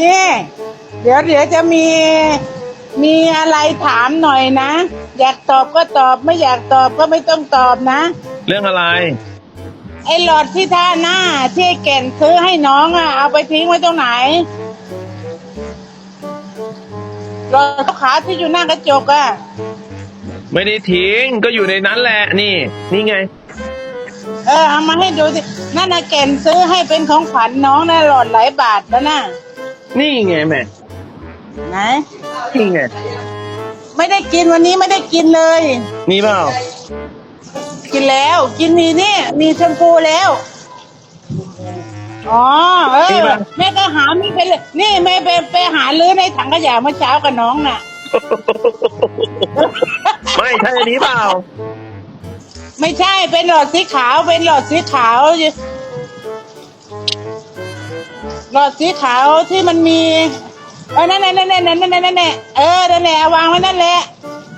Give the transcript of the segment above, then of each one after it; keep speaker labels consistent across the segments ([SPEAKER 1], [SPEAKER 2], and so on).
[SPEAKER 1] นี่ เดี๋ยวเดี๋ยวจะมีมีอะไรถามหน่อยนะ อยากตอบก็ตอบไม่อยากตอบก็ไม่ต้องตอบนะ
[SPEAKER 2] เรื่องอะไร
[SPEAKER 1] ไอ้หลอดที่ท่าหน้าที่ไอ้แก่นซื้อให้น้องอะ เอาไปทิ้งไว้ตรงไหนหลอดขาวที่อยู่หน้ากระจกอะ
[SPEAKER 2] ไม่ได้ทิ้งก็อยู่ในนั้นแหละ นี่ นี่ไง
[SPEAKER 1] เออเอามาให้ดูสินั่นนะแก่นซื้อให้เป็นของขวัญน้องนะหลอดหลายบาทแล้วนะ
[SPEAKER 2] นี่ไงแม่
[SPEAKER 1] ไหน
[SPEAKER 2] นี่ไง
[SPEAKER 1] ไม่ได้กินวันนี้ไม่ได้กินเลย
[SPEAKER 2] นี่เปล่า
[SPEAKER 1] กินแล้ว กินนี่นี่ มีแชมพูแล้ว อ๋อ เออแม่ก็หาไม่เป็นเลย นี่แม่ไปไปหาลื้อในถังขยะเมื่อเช้ากับน้องน่ะ
[SPEAKER 2] ไม่ใช่อันนี้เปล่า
[SPEAKER 1] ไม่ใช่เป็นหลอดสีขาวเป็นหลอดสีขาว หลอดสีขาวที่มันมีเออนั่นแหละนั่นแหละนั่นแหละนั่นแหละเออนั่นแหละเอาวางไว้นั่นแหละ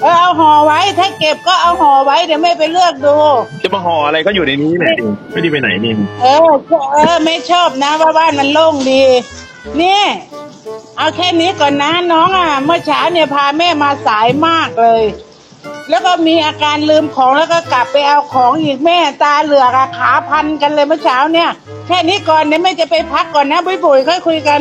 [SPEAKER 1] เออเอาห่อไว้ถ้าเก็บก็เอาห่อไว้เดี๋ยวแม่ไปเลือกดู
[SPEAKER 2] จะมาห่ออะไรก็อยู่ในนี้แหละไม่ได้ไปไหนนี่
[SPEAKER 1] เออเออไม่ชอบนะว่าบ้านมันโล่งดีนี่เอาแค่นี้ก่อนนะน้องอะ เมื่อเช้าเนี่ยพาแม่มาสายมากเลย แล้วก็มีอาการลืมของแล้วก็กลับไปเอาของอีกแม่ตาเหลือกอะขาพันกันเลยเมื่อเช้าเนี่ย แค่นี้ก่อนเดี๋ยวแม่จะไปพักก่อนนะบุยบุยค่อยคุยกัน